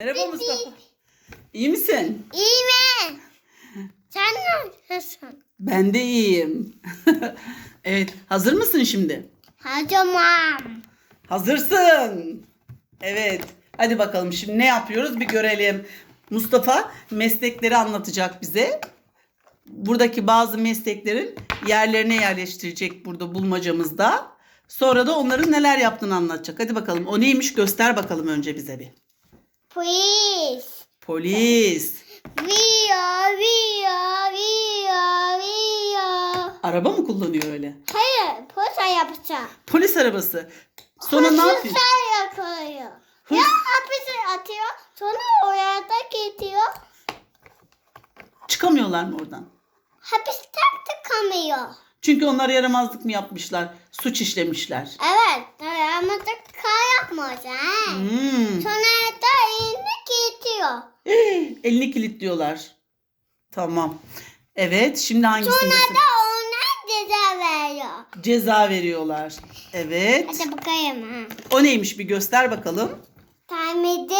Merhaba Mustafa. İyi misin? İyi mi? Sen nasılsın? Ben de iyiyim. evet, hazır mısın şimdi? Hacımam. Hazırsın. Evet. Hadi bakalım şimdi ne yapıyoruz bir görelim. Mustafa meslekleri anlatacak bize. Buradaki bazı mesleklerin yerlerine yerleştirecek burada bulmacamızda. Sonra da onların neler yaptığını anlatacak. Hadi bakalım o neymiş göster bakalım önce bize bir. Polis. Polis. Vio, vio, vio, vio. Araba mı kullanıyor öyle? Hayır, polis yapacağım. Polis arabası. Sonra ne yapıyor? Hırsızlar yakalıyor. Hırs- Ya hapise atıyor. Sonra oraya da gidiyor. Çıkamıyorlar mı oradan? Hapisten tıkamıyor. Çünkü onlar yaramazlık mı yapmışlar? Suç işlemişler. Evet, dayanmadı kar yapmış. He. Hmm. Sonra da gidiyor. Elini kilitliyorlar. Tamam. Evet şimdi hangisindesin? Sonra da ona ceza veriyor. Ceza veriyorlar. Evet. Hadi bakayım ha. O neymiş bir göster bakalım. Tamirci.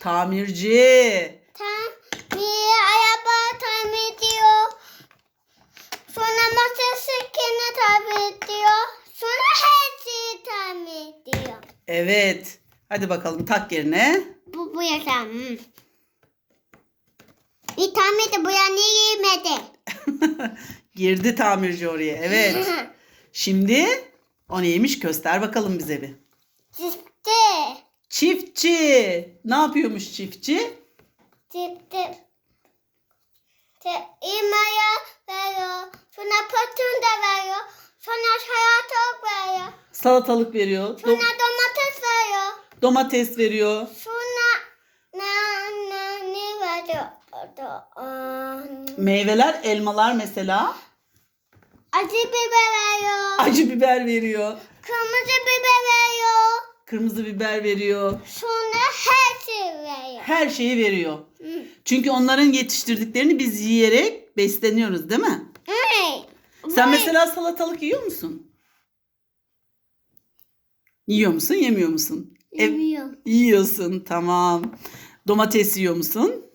Tamirci. Tamir araba tamir ediyor. Sonra motosikletini tamir ediyor. Sonra her şeyi tamir ediyor. Evet. Hadi bakalım tak yerine. Bu bu yaşam. Hmm. Bir tamir de bu yana girmedi. Girdi tamirci oraya. Evet. Şimdi o neymiş göster bakalım bize bir. Çıktı. Çiftçi. Ne yapıyormuş çiftçi? Te imaya veriyor. Sonra patron da veriyor. Sonra salatalık veriyor. Salatalık veriyor. Sonra do- domates veriyor. domates veriyor. Sonra ne ne ne veriyor? Da, aa, Meyveler, elmalar mesela. Acı biber veriyor. Acı biber veriyor. Kırmızı biber veriyor. Kırmızı biber veriyor. Sonra her şey veriyor. Her şeyi veriyor. Hı. Çünkü onların yetiştirdiklerini biz yiyerek besleniyoruz değil mi? Evet. Sen mesela salatalık yiyor musun? Yiyor musun, yemiyor musun? Ev- Yemiyorum. yiyorsun, tamam. Domates yiyor musun?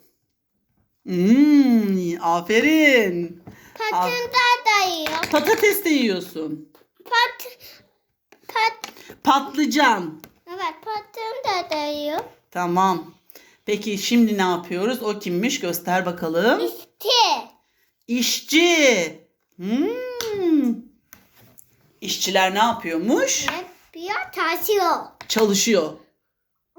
Hmm, aferin. Patron da yiyor. Patates de yiyorsun. Pat, pat, Patlıcan. evet patron da yiyor. Tamam. Peki şimdi ne yapıyoruz? O kimmiş? Göster bakalım. İşte. İşçi. Hmm. İşçiler ne yapıyormuş? Ne? Bir yer taşıyor. Çalışıyor.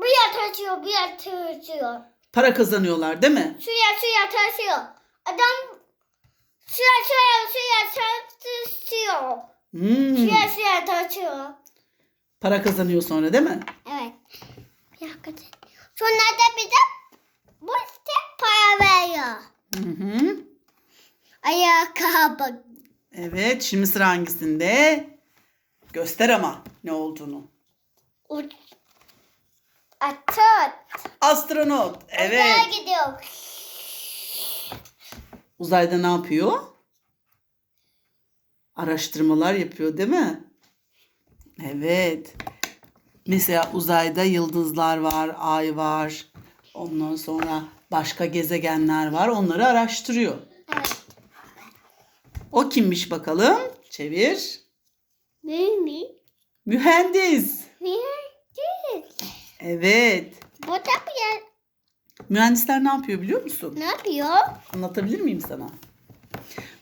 Bir yer taşıyor, bir yer taşıyor. Para kazanıyorlar değil mi? Suya suya taşıyor. Adam suya suya suya taşıyor. Hmm. Suya suya taşıyor. Para kazanıyor sonra değil mi? Evet. Sonra da bir de bu işte para veriyor. Hı hı. Ayakkabı. Evet şimdi sıra hangisinde? Göster ama ne olduğunu. Uç. Atıt. Astronot. Evet. Uzaya gidiyor. Uzayda ne yapıyor? Araştırmalar yapıyor değil mi? Evet. Mesela uzayda yıldızlar var, ay var. Ondan sonra başka gezegenler var. Onları araştırıyor. Evet. O kimmiş bakalım? Çevir. Değil mi? Mühendis. Evet. Bu da bir. Mühendisler ne yapıyor biliyor musun? Ne yapıyor? Anlatabilir miyim sana?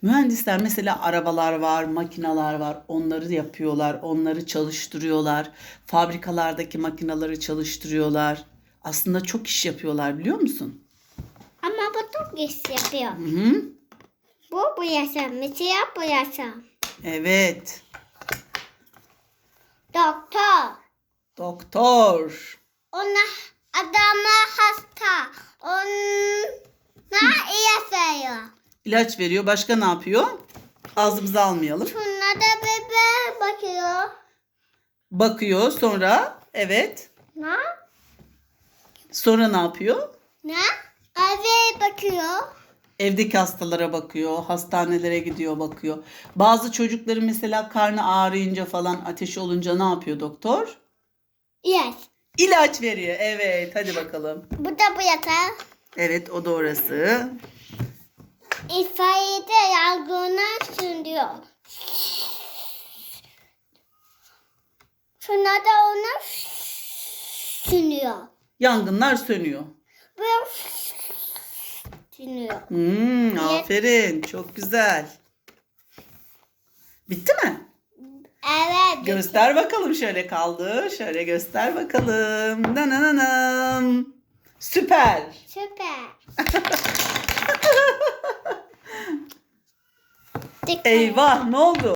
Mühendisler mesela arabalar var, makineler var. Onları yapıyorlar, onları çalıştırıyorlar. Fabrikalardaki makineleri çalıştırıyorlar. Aslında çok iş yapıyorlar biliyor musun? Ama bu çok iş yapıyor. Hı hı. Bu bu yaşam. Mesela bu yaşam. Evet. Doktor. Doktor. Ona adama hasta. Ona ilaç veriyor. İlaç veriyor. Başka ne yapıyor? Ağzımıza almayalım. Sonra da bebe bakıyor. Bakıyor sonra. Evet. Ne? Sonra ne yapıyor? Ne? Eve bakıyor. Evdeki hastalara bakıyor, hastanelere gidiyor bakıyor. Bazı çocukların mesela karnı ağrıyınca falan ateşi olunca ne yapıyor doktor? Yes. İlaç veriyor. Evet hadi bakalım. Bu da bu yatağı. Evet o da orası. İtfaiyede yangına sürüyor. Şuna da ona sürüyor. Yangınlar sönüyor. Böyle sürüyor. Hmm, aferin. Çok güzel. Bitti mi? Evet. Göster bakalım şöyle kaldı. Şöyle göster bakalım. Dananam. Süper. Süper. Eyvah ne oldu?